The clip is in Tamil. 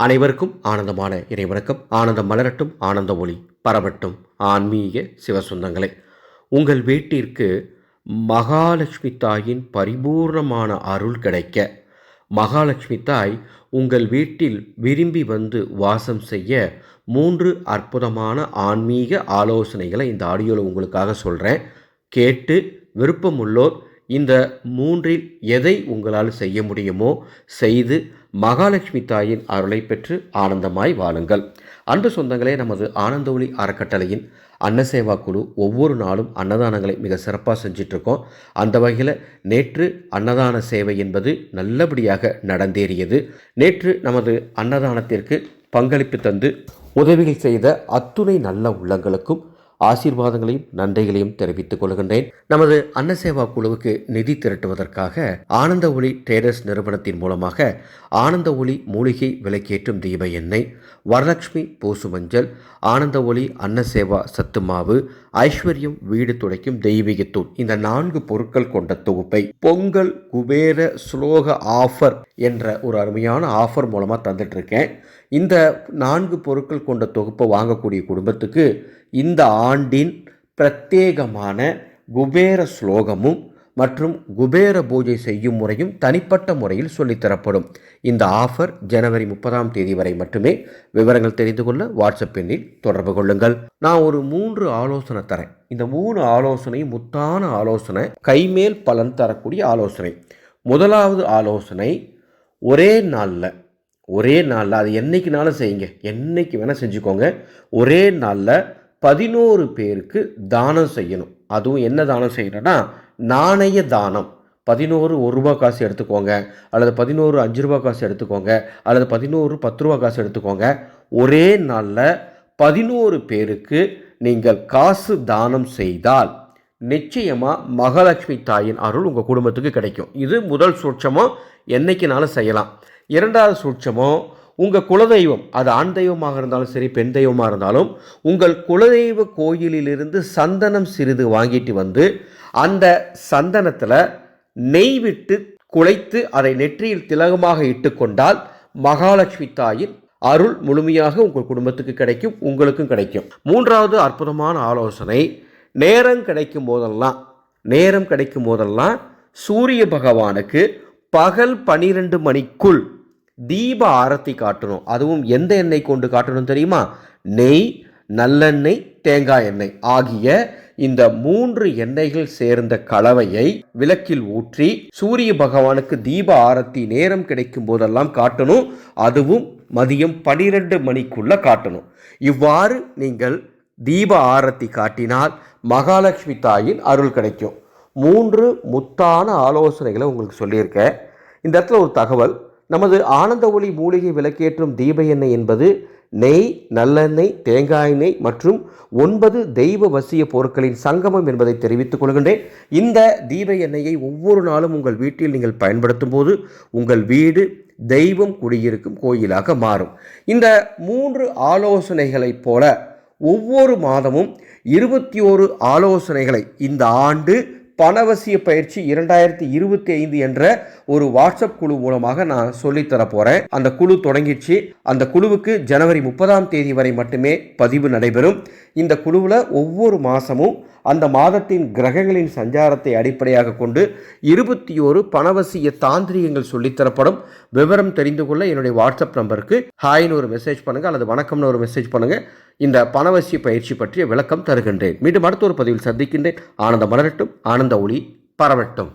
அனைவருக்கும் ஆனந்தமான இறைவணக்கம். ஆனந்தம் மலரட்டும் ஆனந்த ஒளி பரவட்டும். ஆன்மீக சிவசுந்தங்களை உங்கள் வீட்டிற்கு மகாலட்சுமி தாயின் பரிபூர்ணமான அருள் கிடைக்க மகாலட்சுமி தாய் உங்கள் வீட்டில் விரும்பி வந்து வாசம் செய்ய மூன்று அற்புதமான ஆன்மீக ஆலோசனைகளை இந்த ஆடியோவில் உங்களுக்காக சொல்கிறேன் கேட்டு விருப்பமுள்ளோர் இந்த மூன்றில் எதை உங்களால் செய்ய முடியுமோ செய்து மகாலட்சுமி தாயின் அருளை பெற்று ஆனந்தமாய் வாழுங்கள். அன்பு சொந்தங்களே நமது ஆனந்த ஒளி அறக்கட்டளையின் அன்னசேவா குழு ஒவ்வொரு நாளும் அன்னதானங்களை மிக சிறப்பாக செஞ்சிட்ருக்கோம். அந்த வகையில் நேற்று அன்னதான சேவை என்பது நல்லபடியாக நடந்தேறியது. நேற்று நமது அன்னதானத்திற்கு பங்களிப்பு தந்து உதவிகள் செய்த அத்துணை நல்ல உள்ளங்களுக்கும் ஆசீர்வாதங்களையும் நன்றிகளையும் தெரிவித்துக் கொள்கின்றேன். நமது அன்னசேவா குழுவுக்கு நிதி திரட்டுவதற்காக ஆனந்த ஒளி ட்ரேடர்ஸ் நிறுவனத்தின் மூலமாக ஆனந்த ஒளி மூலிகை விலைக்கேற்றும் தீப எண்ணெய் வரலட்சுமி பூசு மஞ்சள் ஆனந்த ஒளி அன்னசேவா சத்து மாவு ஐஸ்வர்யம் வீடு துடைக்கும் தெய்வீகத்தூள் இந்த நான்கு பொருட்கள் கொண்ட தொகுப்பை பொங்கல் குபேர ஸ்லோக ஆஃபர் என்ற ஒரு அருமையான ஆஃபர் மூலமாக தந்துட்டு இருக்கேன். இந்த நான்கு பொருட்கள் கொண்ட தொகுப்பை வாங்கக்கூடிய குடும்பத்துக்கு இந்த ஆண்டின் பிரத்யேகமான குபேர ஸ்லோகமும் மற்றும் குபேர பூஜை செய்யும் முறையும் தனிப்பட்ட முறையில் சொல்லித்தரப்படும். இந்த ஆஃபர் ஜனவரி முப்பதாம் தேதி வரை மட்டுமே. விவரங்கள் தெரிந்து கொள்ள வாட்ஸ்அப் எண்ணில் தொடர்பு கொள்ளுங்கள். நான் ஒரு மூன்று ஆலோசனை தரேன். இந்த மூணு ஆலோசனை முத்தான ஆலோசனை கைமேல் பலன் தரக்கூடிய ஆலோசனை. முதலாவது ஆலோசனை ஒரே நாளில் ஒரே நாளில் அது என்னைக்குனாலும் செய்யுங்க. என்னைக்கு வேணால் செஞ்சுக்கோங்க. ஒரே நாளில் பதினோரு பேருக்கு தானம் செய்யணும். அதுவும் என்ன தானம் செய்யணும்னா நாணய தானம். பதினோரு ஒரு ரூபா காசு எடுத்துக்கோங்க அல்லது பதினோரு அஞ்சு ரூபா காசு எடுத்துக்கோங்க அல்லது பதினோரு பத்து ரூபா காசு எடுத்துக்கோங்க. ஒரே நாளில் பதினோரு பேருக்கு நீங்கள் காசு தானம் செய்தால் நிச்சயமாக மகாலட்சுமி தாயின் அருள் உங்கள் குடும்பத்துக்கு கிடைக்கும். இது முதல் சூட்சமோ என்றைக்குனாலும் செய்யலாம். இரண்டாவது சூட்சமோ உங்கள் குலதெய்வம் அது ஆண் தெய்வமாக இருந்தாலும் சரி பெண் தெய்வமாக இருந்தாலும் உங்கள் குலதெய்வ கோயிலிலிருந்து சந்தனம் சிறிது வாங்கிட்டு வந்து அந்த சந்தனத்தில் நெய் விட்டு குலைத்து அதை நெற்றியில் திலகமாக இட்டுக்கொண்டால் மகாலட்சுமி தாயின் அருள் முழுமையாக உங்கள் குடும்பத்துக்கு கிடைக்கும் உங்களுக்கும் கிடைக்கும். மூன்றாவது அற்புதமான ஆலோசனை நேரம் கிடைக்கும் போதெல்லாம் நேரம் கிடைக்கும் போதெல்லாம் சூரிய பகவானுக்கு பகல் பனிரெண்டு மணிக்குள் தீப ஆரத்தி காட்டணும். அதுவும் எந்த எண்ணெய் கொண்டு காட்டணும் தெரியுமா? நெய் நல்லெண்ணெய் தேங்காய் எண்ணெய் ஆகிய இந்த மூன்று எண்ணெய்கள் சேர்ந்த கலவையை விளக்கில் ஊற்றி சூரிய பகவானுக்கு தீப ஆரத்தி நேரம் கிடைக்கும் போதெல்லாம் காட்டணும். அதுவும் மதியம் பனிரெண்டு மணிக்குள்ள காட்டணும். இவ்வாறு நீங்கள் தீப ஆரத்தி காட்டினால் மகாலட்சுமி தாயின் அருள் கிடைக்கும். மூன்று முத்தான ஆலோசனைகளை உங்களுக்கு சொல்லியிருக்கேன். இந்த இடத்துல ஒரு தகவல். நமது ஆனந்த ஒளி மூலிகை விளக்கேற்றும் தீப எண்ணெய் என்பது நெய் நல்லெண்ணெய் தேங்காய் எண்ணெய் மற்றும் ஒன்பது தெய்வ வசிய பொருட்களின் சங்கமம் என்பதை தெரிவித்துக் கொள்கின்றேன். இந்த தீப எண்ணெயை ஒவ்வொரு நாளும் உங்கள் வீட்டில் நீங்கள் பயன்படுத்தும் போது உங்கள் வீடு தெய்வம் குடியிருக்கும் கோயிலாக மாறும். இந்த மூன்று ஆலோசனைகளைப் போல ஒவ்வொரு மாதமும் இருபத்தி ஓரு ஆலோசனைகளை இந்த ஆண்டு பணவசிய பயிற்சி இரண்டாயிரத்தி இருபத்தி ஐந்து என்ற ஒரு வாட்ஸ்அப் குழு மூலமாக நான் சொல்லித்தர போகிறேன் அந்த குழு தொடங்கிடுச்சு. அந்த குழுவுக்கு ஜனவரி முப்பதாம் தேதி வரை மட்டுமே பதிவு நடைபெறும். இந்த குழுவில் ஒவ்வொரு மாதமும் அந்த மாதத்தின் கிரகங்களின் சஞ்சாரத்தை அடிப்படையாக கொண்டு இருபத்தி ஒரு பணவசிய தாந்திரியங்கள் சொல்லித்தரப்படும். விவரம் தெரிந்து கொள்ள என்னுடைய வாட்ஸ்அப் நம்பருக்கு ஹாய்னு ஒரு மெசேஜ் பண்ணுங்கள் அல்லது வணக்கம்னு ஒரு மெசேஜ் பண்ணுங்கள் இந்த பணவசிய பயிற்சி பற்றிய விளக்கம் தருகின்றேன். மீண்டும் அடுத்த ஒரு பதிவில் சந்திக்கின்றேன். ஆனந்த மலரட்டும் ஆனந்த ஒளி பரவட்டும்.